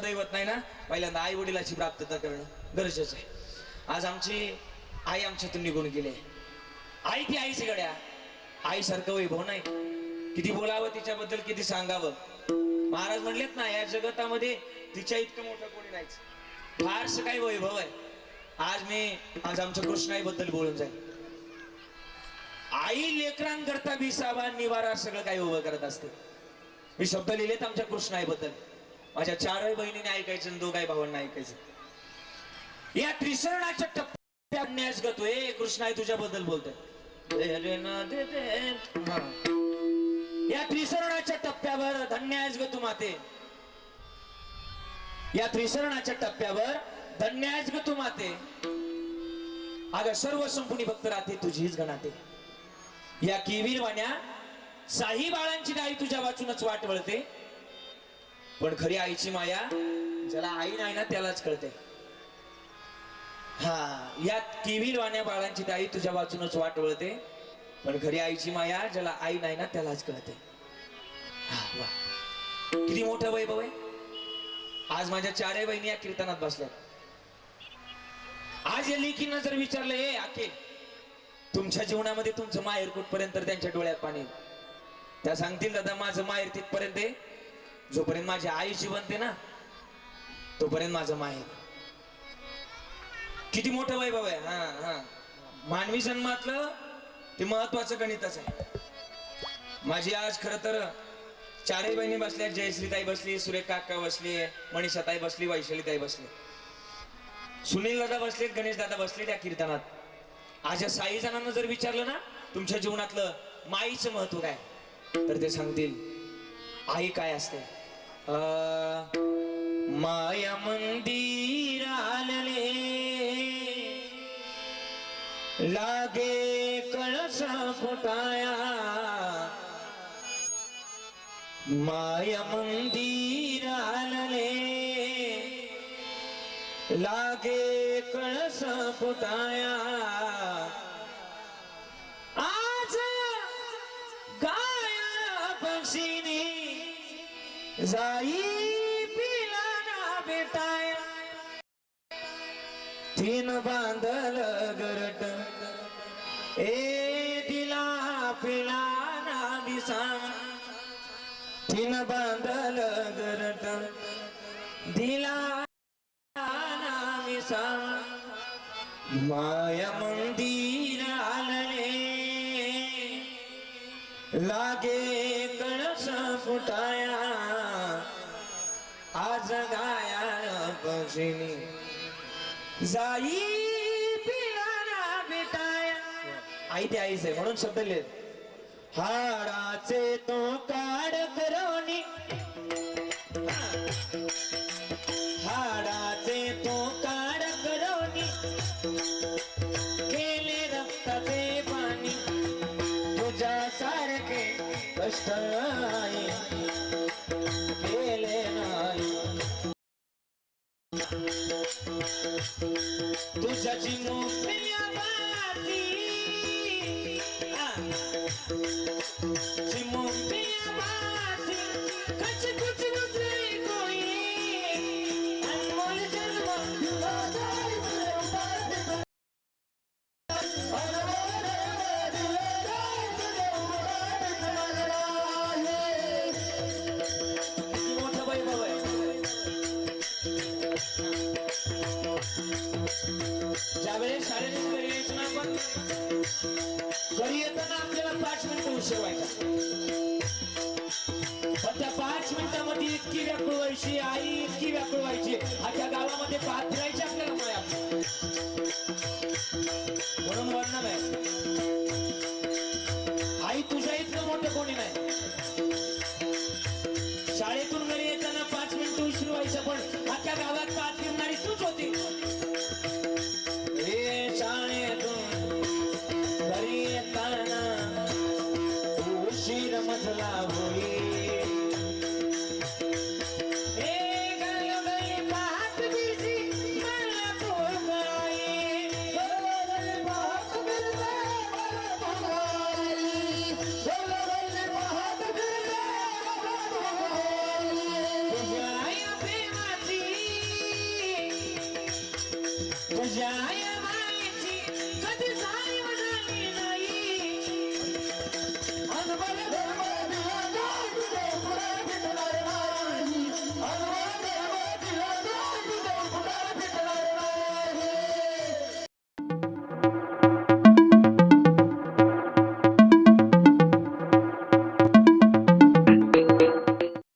दैवत नाही ना? पहिल्यांदा आई वडिलाची प्राप्तता करणं गरजेचं आहे. आज आमची आई आमच्यातून निघून गेली. आई ती आईची गड्या. आईसारखं वैभव नाही. किती बोलावं तिच्याबद्दल किती सांगावं. महाराज म्हणलेत ना या जगतामध्ये तिच्या इतकं मोठं कोणी नाहीच. फारसं काही वैभव आहे. आज मी आज आमच्या कृष्णाईबद्दल बोलून जाईल आई लेकरांकरता विसावा निवारा सगळं काही उभं करत असते. मी शब्द लिहिलेत आमच्या कृष्णाईबद्दल. माझ्या चारही बहिणीने ऐकायचं दोघाही भावांना ऐकायचं. या त्रिसरणाच्या टप्प्यात न्यास गतोय आहे तुझ्याबद्दल बोलतोय. या त्रिसरणाच्या टप्प्यावर धन्य आहेस ग तू माते. या त्रिसरणाच्या टप्प्यावर धन्य आहेस ग तू माते. अगं सर्व संपुणी भक्त राहते तुझीच गणाते. या किवीर वाण्या साही बाळांची गाई तुझ्या वाचूनच वाट वळते. पण खरी आईची माया ज्याला आई नाही ना त्यालाच कळते. हा यात किवीर वाण्या बाळांची ताई तुझ्या बाजूनच वाट वळते. पण खरी आईची माया ज्याला आई नाही ना त्यालाच कळते. हा, वा. किती मोठं वैभव आहे आज माझ्या चारही बहिणी या कीर्तनात बसल्या आज या लेकींना जर विचारलं हे आके तुमच्या जीवनामध्ये तुमचं माहेर कुठपर्यंत? त्यांच्या डोळ्यात पाणी त्या सांगतील दादा माझं माहेर तिथपर्यंत आहे. जोपर्यंत माझी आई जिवंत आहे ना तोपर्यंत माझं माहेर किती मोठं वैभव आहे. हा हा. मानवी जन्मातलं ते महत्वाचं गणितच आहे. माझी आज खर तर चारही बहिणी बसल्या जयश्रीताई बसली सुरेख काका बसली मनीषाताई बसली वैशालीताई बसली. सुनील दादा बसले गणेश दादा बसले त्या कीर्तनात. आज या साई जणांना जर विचारलं ना तुमच्या जीवनातलं माईचं महत्त्व काय? तर ते सांगतील आई काय असते? अं, माया मंदिर आलले लागे कळस फुटाया माया मंदिर आलले लागे जाई पिला ना बेटाय. तीन बांधल गरट. ए दिला पिला ना दिसा तीन बांधल गरट. दिला ना दिसा माया मंदिर आलले लागे गाया जाई पिणारा बेटाया. आई ते आईच आहे म्हणून शब्द लिहित. हाडाचे तो काड करवणी. हाडाचे तो काड करवणी. केले रक्ताचे पाणी. तुझ्या सारखे कष्ट नाही केले तुझ्या चिमुकल्या बाती ज्यावेळेस शाळेतून घरी यायचं ना आपण घरी येताना आपल्याला पाच मिनिटं उशीर व्हायचा. पण त्या पाच मिनिटामध्ये इतकी व्याकुळ व्हायची आई इतकी व्याकुळ व्हायची आता गावामध्ये पाहत फिरायची आपल्याला माया म्हणून वर्णन आहे